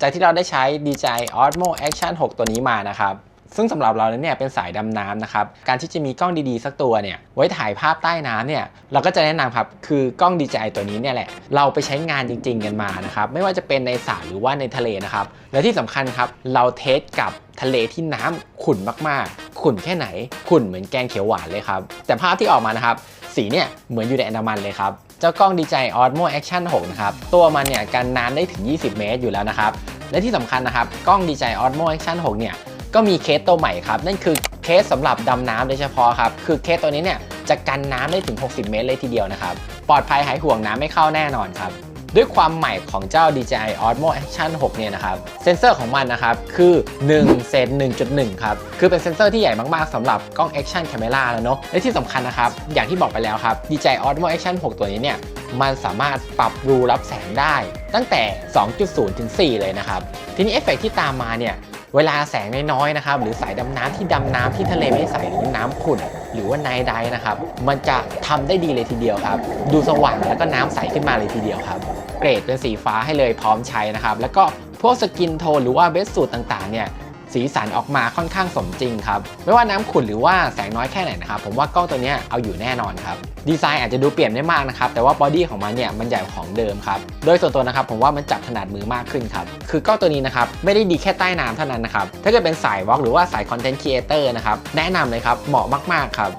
จากที่เราได้ใช้ DJI Osmo Action 6 ตัวนี้มานะครับ ซึ่งสำหรับเราเนี่ยเป็นสายดำน้ำนะครับ การที่จะมีกล้องดีๆ สักตัวเนี่ย ไว้ถ่ายภาพใต้น้ำเนี่ย เราก็จะแนะนำครับ คือกล้อง DJI ตัวนี้เนี่ยแหละ เราไปใช้งานจริง ๆ กันมานะครับ ไม่ว่าจะเป็นในสระหรือว่าในทะเลนะครับ และที่สำคัญครับ เราเทสกับทะเลที่น้ำขุ่นมากๆ ขุ่นแค่ไหน ขุ่นเหมือนแกงเขียวหวานเลยครับ แต่ภาพที่ออกมานะครับ สีเนี่ยเหมือนอยู่ในอันดามันเลยครับ เจ้ากล้อง DJI Osmo Action 6 นะครับ ตัวมันเนี่ยกันน้ำได้ถึง 20 เมตรอยู่แล้วนะครับ และที่สำคัญนะครับ กล้อง DJI Osmo Action 6 เนี่ย ก็มีเคสตัวใหม่ครับ นั่นคือเคสสำหรับดำน้ำโดยเฉพาะครับ คือเคสตัวนี้เนี่ยจะกันน้ำได้ถึง 60 เมตรเลยทีเดียวนะครับ ปลอดภัยหายห่วงน้ำไม่เข้าแน่นอนครับ ด้วยความใหม่ของเจ้า DJI Osmo Action 6 เนี่ยนะครับ เซนเซอร์ของมันนะครับ คือ1เศษ1.1 ครับ คือเป็นเซนเซอร์ที่ใหญ่มาก ๆสำหรับกล้อง Action Camera แล้วเนาะและที่สำคัญนะครับ อย่างที่บอกไปแล้วครับ DJI Osmo Action 6 ตัวนี้เนี่ยมันสามารถปรับรูรับแสงได้ ตั้งแต่ 2.0 ถึง 4 เลยนะครับ ทีนี้เอฟเฟกต์ที่ตามมาเนี่ยเวลาแสงน้อยๆนะครับหรือสายดำน้ำที่ดำน้ำที่ทะเลไม่ใสหรือน้ำขุ่น หรือว่าไนท์ไดนะครับ มันจะทำได้ดีเลยทีเดียวครับ ดูสว่างแล้วก็น้ำใสขึ้นมาเลยทีเดียวครับ เกรดเป็นสีฟ้าให้เลยพร้อมใช้นะครับ แล้วก็พวกสกินโทนหรือว่าเบสสูตรต่างๆเนี่ย สีสันออกมาค่อนข้างสมจริงครับ ไม่ว่าน้ำขุ่นหรือว่าแสงน้อยแค่ไหนนะครับผมว่ากล้องตัวนี้เอาอยู่แน่นอนครับดีไซน์อาจจะดูเปลี่ยนได้มากนะครับแต่ว่าบอดี้ของมันเนี่ยมันใหญ่ของเดิมครับโดยส่วนตัวนะครับผมว่ามันจับถนัดมือมากขึ้นครับคือกล้องตัวนี้นะครับไม่ได้ดีแค่ใต้น้ำเท่านั้นนะครับถ้าเกิดเป็นสายวอล์กหรือว่าสายคอนเทนต์ครีเอเตอร์นะครับแนะนำเลยครับเหมาะมากๆครับ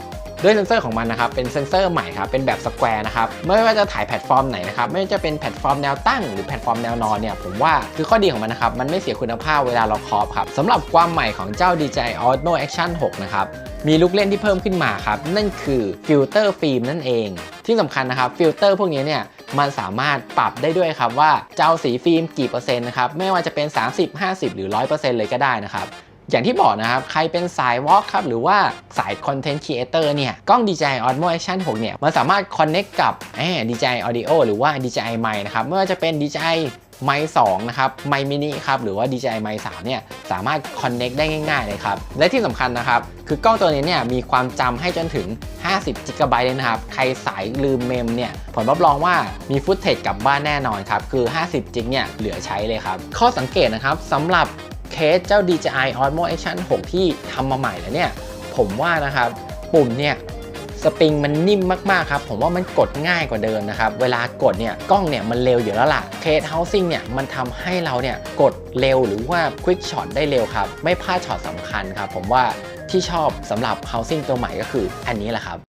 ด้วยเซนเซอร์ของมันนะครับเป็นเซนเซอร์ใหม่ครับเป็นแบบสแควร์นะครับไม่ว่าจะถ่ายแพลตฟอร์มไหนนะครับไม่ว่าจะเป็นแพลตฟอร์มแนวตั้งหรือแพลตฟอร์มแนวนอนเนี่ยผมว่าคือข้อดีของมันนะครับมันไม่เสียคุณภาพเวลาเราครอปครับสำหรับความใหม่ของเจ้า DJI Osmo Action 6 นะครับมีลูกเล่นที่เพิ่มขึ้นมาครับ นั่นคือฟิลเตอร์ฟิล์มนั่นเอง ที่สำคัญนะครับฟิลเตอร์พวกนี้เนี่ยมันสามารถปรับได้ด้วยครับว่าจะเอาสีฟิล์มกี่เปอร์เซ็นต์นะครับไม่ว่าจะเป็น 30 50 หรือ 100%เลยก็ได้นะครับ อย่างที่บอกนะครับ ใครเป็นสายวอล์กครับ หรือว่าสายคอนเทนต์ครีเอเตอร์เนี่ย กล้อง DJI Osmo Action 6 เนี่ย มันสามารถ Connect กับแอ DJI Audio หรือว่า DJI Mic นะครับไม่ว่าจะเป็น DJI Mic 2นะครับ Mic Mini ครับ หรือว่า DJI Mic 3เนี่ย สามารถ Connect ได้ง่าย ๆ เลยครับ และที่สำคัญนะครับ คือกล้องตัวนี้เนี่ยมีความจำให้จนถึง 50 g b เลยนะครับ ใครสายลืมเมมเนี่ย ผลรับรองว่ามีฟุตเทจกลับบ้านแน่นอนครับ คือ 50 g เนี่ยเหลือใช้เลยครับ ข้อสังเกตนะครับสำหรับ เคสเจ้า DJI Osmo Action 6 ที่ทำมาใหม่แล้วเนี่ย ผมว่านะครับปุ่มเนี่ยสปริงมันนิ่มมาก ๆ ครับ ผมว่ามันกดง่ายกว่าเดิมนะครับ เวลากดเนี่ยกล้องเนี่ยมันเร็วอยู่แล้วล่ะเคส housing เนี่ยมันทำให้เราเนี่ยกดเร็วหรือว่า quick shot ได้เร็วครับ ไม่พลาดช็อตสำคัญครับ ผมว่าที่ชอบสำหรับ housing ตัวใหม่ก็คืออันนี้แหละครับ